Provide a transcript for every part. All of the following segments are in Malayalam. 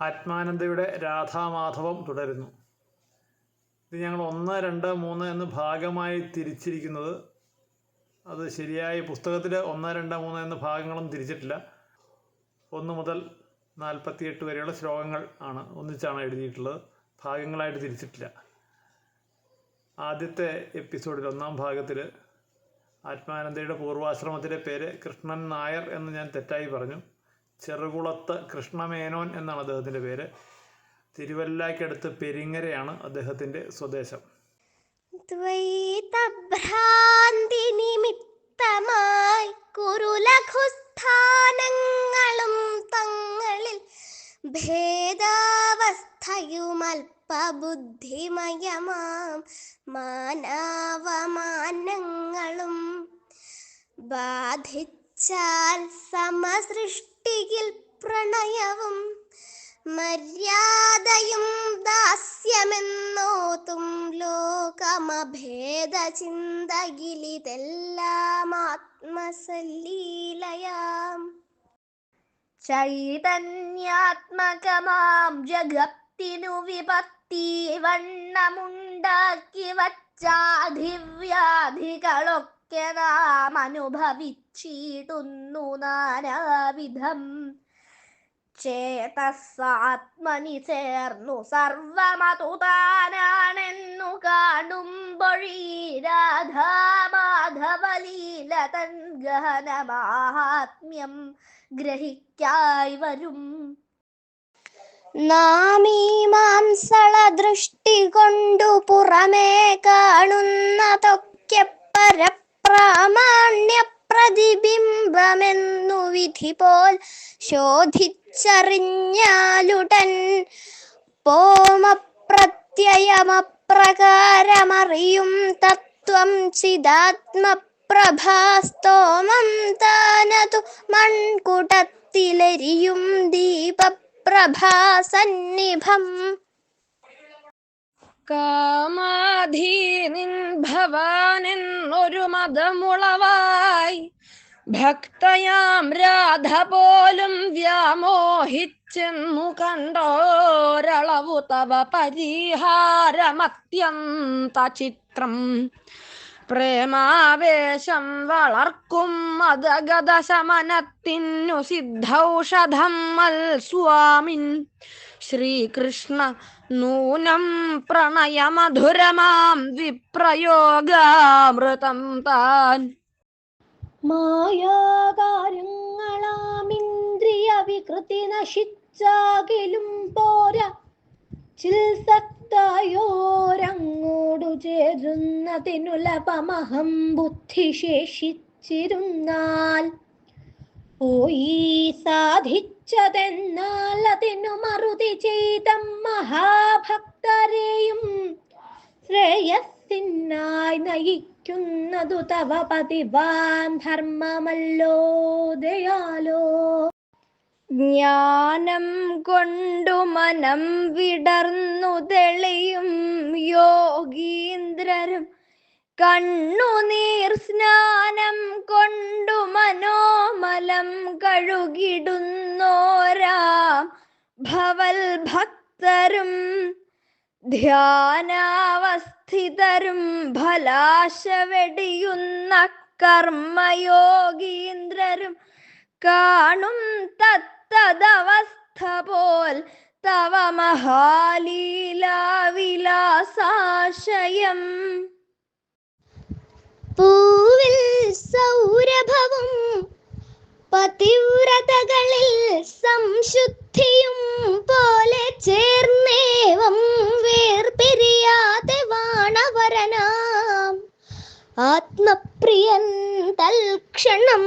ആത്മാനന്ദയുടെ രാധാമാധവം തുടരുന്നു. ഇത് ഞങ്ങൾ ഒന്ന് രണ്ട് മൂന്ന് എന്ന് ഭാഗമായി തിരിച്ചിരിക്കുന്നത്. അത് ശരിയായി പുസ്തകത്തിൽ ഒന്ന് രണ്ട് മൂന്ന് എന്ന ഭാഗങ്ങളും തിരിച്ചിട്ടില്ല. ഒന്ന് മുതൽ നാൽപ്പത്തിയെട്ട് വരെയുള്ള ശ്ലോകങ്ങൾ ആണ് ഒന്നിച്ചാണ് എഴുതിയിട്ടുള്ളത്. ഭാഗങ്ങളായിട്ട് തിരിച്ചിട്ടില്ല. ആദ്യത്തെ എപ്പിസോഡിൽ ഒന്നാം ഭാഗത്തിൽ ആത്മാനന്ദയുടെ പൂർവാശ്രമത്തിലെ പേര് കൃഷ്ണൻ നായർ എന്ന് ഞാൻ തെറ്റായി പറഞ്ഞു. ചെറുകുളത്ത് കൃഷ്ണമേനോൻ എന്നാണ് അദ്ദേഹത്തിന്റെ പേര്. തിരുവല്ലയ്ക്കടുത്ത് പെരിങ്ങരയാണ് അദ്ദേഹത്തിന്റെ സ്വദേശം. ദ്വൈതഭ്രാന്തി നിമിത്തമായി കുരുലഘുസ്ഥാനങ്ങളും തങ്ങളിൽ ഭേദാവസ്ഥയുമൽപബുദ്ധിമയമാം മാനവമാനങ്ങളും ബാധിച്ചാൽ സമസൃഷ്ടിയിൽ പ്രണയവും മര്യാദയും ദാസ്യമെന്നോതും ലോകമഭേദ ചിന്തയിലിതെല്ലാം ആത്മസല്ലീലയാം. ചൈതന്യാത്മകമാം ജഗത്തിനു വിപത്തി വണ്ണമുണ്ടാക്കി വച്ചാധിവ്യാധികളൊക്കെ നാം അനുഭവിച്ചിടുന്നു നാനാവിധം ചേതസ്സാത്മനി ചേർന്നു സർവമതുതാനാണെന്നു കാണുമ്പൊഴീ രാധാമാധവലീല തൻ ഗഹനമാഹാത്മ്യം ഗ്രഹിക്കായി വരും. ദൃഷ്ടി കൊണ്ടു പുറമേ കാണുന്നതൊക്കെ പരപ്രാമാണ്യ പ്രതിബിംബമെന്നു വിധി പോൽ ശോധിച്ചറിഞ്ഞാലുടൻ പോമപ്രത്യയമപ്രകാരമറിയും തത്വം ചിദാത്മപ്രഭാസ്തോമം താനതു മൺകുടത്തിലെരിയും ദീപപ്രഭാസന്നിഭം. കാമാധീനിൻ ഭവാനെന്നൊരു മതമുളവായി. ഭക്തയാം രാധ പോലും വ്യാമോഹിച്ചെന്നു കണ്ടോരളവു തവ പരിഹാരമത്യന്ത ചിത്രം. പ്രേമാവേശം വളർക്കും മതഗത ശമനത്തിനു സിദ്ധൌഷധം മൽ സ്വാമിൻ ശ്രീകൃഷ്ണ നൂനം പ്രണയമധുരമാം വിപ്രയോഗാമൃതം താൻ. മായാകാരങ്ങളാമിന്ദ്രിയ വികൃതി നശിച്ചാകിലും പോരാ. ചിൽസത്തായോരങ്ങോടു ചേരുന്നതിനുലപമഹം ബുദ്ധി ശേഷിച്ചിരുന്നാൽ പോയി സാധിച്ചതെന്നാൽ അതിനു മറുതി ചെയ്ത മഹാഭക്തരെയും ശ്രേയസ്സിനായി നയിക്കുന്നതു തവ പതിവാൻ ധർമ്മമല്ലോ ദയാലോ. ജ്ഞാനം കൊണ്ടു മനം വിടർന്നു തെളിയും യോഗീന്ദ്രരും കണ്ണുനീർ സ്നാനം കൊണ്ടു മനോമലം കഴുകിടുന്നോരാം. ഭവൽ ഭക്തരും ധ്യാനാവസ്ഥിതരും ഫലാശ വെടിയുന്ന കർമ്മയോഗീന്ദ്രരും കാണും തത്തദവസ്ഥ പോൽ തവ മഹാലീലാവിലാസാശയം പൂവിൽ സൗരഭവും പതിവ്രതകളിൽ സംശുദ്ധിയും പോലെ ചേർന്നേവം വേർപിരിയാതെ വാണവരനാം. ആത്മപ്രിയൻ തൽക്ഷണം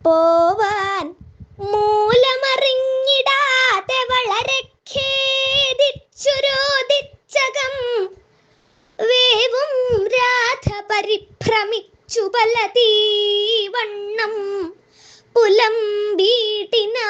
പോവാൻ മൂലമറിഞ്ഞിടാതെ വളരെ പരിഭ്രമിച്ചു പലതീവണ്ണം പുലം വീട്ടിനാൾ